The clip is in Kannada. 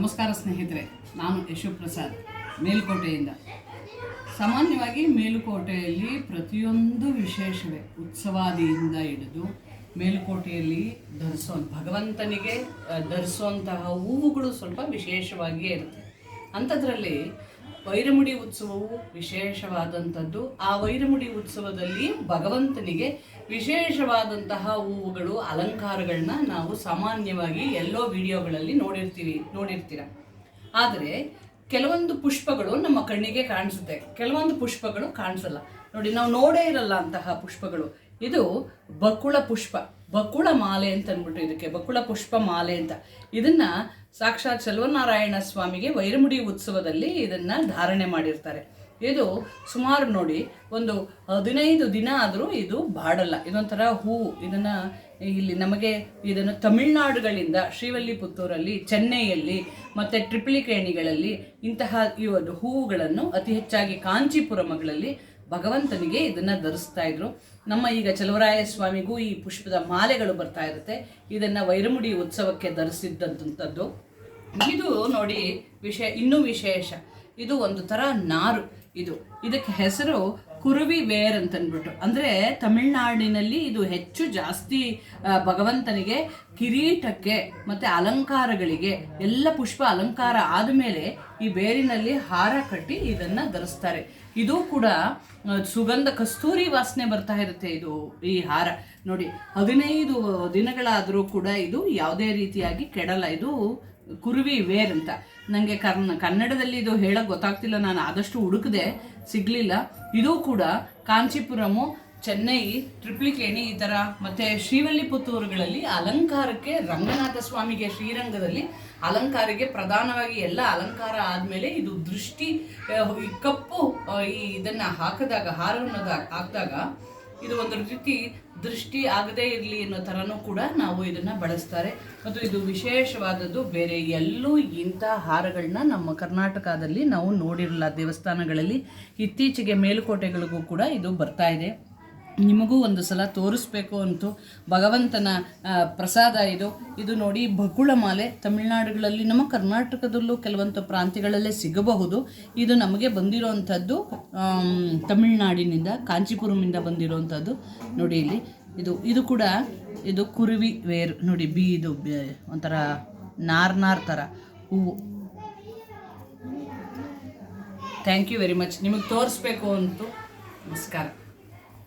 ನಮಸ್ಕಾರ ಸ್ನೇಹಿತರೆ, ನಾನು ಯಶುಪ್ರಸಾದ್, ಮೇಲುಕೋಟೆಯಿಂದ. ಸಾಮಾನ್ಯವಾಗಿ ಮೇಲುಕೋಟೆಯಲ್ಲಿ ಪ್ರತಿಯೊಂದು ವಿಶೇಷವೇ ಉತ್ಸವಾದಿಯಿಂದ ಹಿಡಿದು ಮೇಲುಕೋಟೆಯಲ್ಲಿ ಧರಿಸೋ ಭಗವಂತನಿಗೆ ಧರಿಸುವಂತಹ ಹೂವುಗಳು ಸ್ವಲ್ಪ ವಿಶೇಷವಾಗಿಯೇ ಇರುತ್ತೆ. ಅಂಥದ್ರಲ್ಲಿ ವೈರಮುಡಿ ಉತ್ಸವವು ವಿಶೇಷವಾದಂಥದ್ದು. ಆ ವೈರಮುಡಿ ಉತ್ಸವದಲ್ಲಿ ಭಗವಂತನಿಗೆ ವಿಶೇಷವಾದಂತಹ ಹೂವುಗಳು ಅಲಂಕಾರಗಳನ್ನ ನಾವು ಸಾಮಾನ್ಯವಾಗಿ ಎಲ್ಲೋ ವಿಡಿಯೋಗಳಲ್ಲಿ ನೋಡಿರ್ತೀವಿ, ನೋಡಿರ್ತೀರ. ಆದರೆ ಕೆಲವೊಂದು ಪುಷ್ಪಗಳು ನಮ್ಮ ಕಣ್ಣಿಗೆ ಕಾಣಿಸುತ್ತೆ. ಕೆಲವೊಂದು ಪುಷ್ಪಗಳು ಕಾಣಿಸಲ್ಲ. ನೋಡಿ, ನಾವು ನೋಡೇ ಇರಲ್ಲ ಅಂತಹ ಪುಷ್ಪಗಳು. ಇದು ಬಕುಳ ಪುಷ್ಪ. ಬಕುಳ ಮಾಲೆ ಅಂತ ಅಂದ್ಬಿಟ್ಟು ಇದಕ್ಕೆ, ಬಕುಳ ಪುಷ್ಪ ಮಾಲೆ ಅಂತ. ಇದನ್ನ ಸಾಕ್ಷಾತ್ ಚಲುವನಾರಾಯಣ ಸ್ವಾಮಿಗೆ ವೈರಮುಡಿ ಉತ್ಸವದಲ್ಲಿ ಇದನ್ನ ಧಾರಣೆ ಮಾಡಿರ್ತಾರೆ. ಇದು ಸುಮಾರು ನೋಡಿ, ಒಂದು ಹದಿನೈದು ದಿನ ಆದರೂ ಇದು ಬಾಡಲ್ಲ. ಇದೊಂಥರ ಹೂವು ಇದನ್ನ ಇಲ್ಲಿ ನಮಗೆ ಇದನ್ನು ತಮಿಳುನಾಡುಗಳಿಂದ ಶ್ರೀವಲ್ಲಿಪುತ್ತೂರಲ್ಲಿ, ಚೆನ್ನೈಯಲ್ಲಿ ಮತ್ತು ಟ್ರಿಪ್ಲಿಕೇಣಿಗಳಲ್ಲಿ ಇಂತಹ ಈ ಒಂದು ಹೂವುಗಳನ್ನು ಅತಿ ಹೆಚ್ಚಾಗಿ ಕಾಂಚೀಪುರಮಗಳಲ್ಲಿ ಭಗವಂತನಿಗೆ ಇದನ್ನ ಧರಿಸ್ತಾ ಇದ್ರು. ನಮ್ಮ ಈಗ ಚಲವರಾಯ ಸ್ವಾಮಿಗೂ ಈ ಪುಷ್ಪದ ಮಾಲೆಗಳು ಬರ್ತಾ ಇರುತ್ತೆ. ಇದನ್ನ ವೈರಮುಡಿ ಉತ್ಸವಕ್ಕೆ ಧರಿಸಿದ್ದಂಥದ್ದು ಇದು ನೋಡಿ ವಿಷಯ ಇನ್ನೂ ವಿಶೇಷ. ಇದು ಒಂದು ಥರ ನಾರು. ಇದು ಇದಕ್ಕೆ ಹೆಸರು ಕುರುವಿ ವೇರ್ ಅಂತ ಅಂದ್ಬಿಟ್ಟು ಅಂದರೆ ತಮಿಳ್ನಾಡಿನಲ್ಲಿ ಇದು ಹೆಚ್ಚು ಜಾಸ್ತಿ ಭಗವಂತನಿಗೆ ಕಿರೀಟಕ್ಕೆ ಮತ್ತು ಅಲಂಕಾರಗಳಿಗೆ ಎಲ್ಲ ಪುಷ್ಪ ಅಲಂಕಾರ ಆದಮೇಲೆ ಈ ಬೇರಿನಲ್ಲಿ ಹಾರ ಕಟ್ಟಿ ಇದನ್ನು ಧರಿಸ್ತಾರೆ. ಇದು ಕೂಡ ಸುಗಂಧ ಕಸ್ತೂರಿ ವಾಸನೆ ಬರ್ತಾ ಇರುತ್ತೆ ಇದು, ಈ ಹಾರ. ನೋಡಿ, ಹದಿನೈದು ದಿನಗಳಾದರೂ ಕೂಡ ಇದು ಯಾವುದೇ ರೀತಿಯಾಗಿ ಕೆಡಲ್ಲ. ಇದು ಕುರುವಿ ವೇರ್ ಅಂತ. ನನಗೆ ಕರ್ನ, ಕನ್ನಡದಲ್ಲಿ ಇದು ಹೇಳಕ್ ಗೊತ್ತಾಗ್ತಿಲ್ಲ, ನಾನು ಆದಷ್ಟು ಹುಡುಕದೆ, ಸಿಗ್ಲಿಲ್ಲ. ಇದು ಕೂಡ ಕಾಂಚೀಪುರಮು, ಚೆನ್ನೈ, ತ್ರಿಪ್ಲಿಕೇಣಿ ಈ ಥರ ಮತ್ತೆ ಶ್ರೀವಲ್ಲಿಪುತ್ತೂರುಗಳಲ್ಲಿ ಅಲಂಕಾರಕ್ಕೆ, ರಂಗನಾಥ ಸ್ವಾಮಿಗೆ ಶ್ರೀರಂಗದಲ್ಲಿ ಅಲಂಕಾರಕ್ಕೆ ಪ್ರಧಾನವಾಗಿ ಎಲ್ಲ ಅಲಂಕಾರ ಆದಮೇಲೆ ಇದು ದೃಷ್ಟಿ ಕಪ್ಪು ಈ ಇದನ್ನ ಹಾಕಿದಾಗ, ಹಾರವನ್ನು ಹಾಕಿದಾಗ ಇದು ಒಂದು ರೀತಿ ದೃಷ್ಟಿ ಆಗದೇ ಇರಲಿ ಅನ್ನೋ ಥರನೂ ಕೂಡ ನಾವು ಇದನ್ನ ಬಳಸ್ತಾರೆ. ಮತ್ತು ಇದು ವಿಶೇಷವಾದದ್ದು ಬೇರೆ ಎಲ್ಲೂ ಇಂಥ ಹಾರಗಳನ್ನ ನಮ್ಮ ಕರ್ನಾಟಕದಲ್ಲಿ ನಾವು ನೋಡಿರಲ್ಲ ದೇವಸ್ಥಾನಗಳಲ್ಲಿ. ಇತ್ತೀಚೆಗೆ ಮೇಲುಕೋಟೆಗಳಿಗೂ ಕೂಡ ಇದು ಬರ್ತಾ ಇದೆ. ನಿಮಗೂ ಒಂದು ಸಲ ತೋರಿಸ್ಬೇಕು ಅಂತು ಭಗವಂತನ ಪ್ರಸಾದ ಇದು. ಇದು ನೋಡಿ ಬಕುಳ ಮಾಲೆ. ತಮಿಳುನಾಡುಗಳಲ್ಲಿ, ನಮ್ಮ ಕರ್ನಾಟಕದಲ್ಲೂ ಕೆಲವೊಂದು ಪ್ರಾಂತ್ಯಗಳಲ್ಲೇ ಸಿಗಬಹುದು. ಇದು ನಮಗೆ ಬಂದಿರೋವಂಥದ್ದು ತಮಿಳುನಾಡಿನಿಂದ, ಕಾಂಚೀಪುರಮಿಂದ ಬಂದಿರೋವಂಥದ್ದು ನೋಡಿ ಇಲ್ಲಿ, ಇದು ಇದು ಕೂಡ ಇದು ಕುರುವಿ ವೇರ್, ನೋಡಿ ಬಿ ಇದು ಒಂಥರ ನಾರ್ನಾರ್ ನಾರ್ ಥರ ಹೂವು. ಥ್ಯಾಂಕ್ ಯು ವೆರಿ ಮಚ್ ನಿಮಗೆ ತೋರಿಸ್ಬೇಕು ಅಂತು ನಮಸ್ಕಾರ.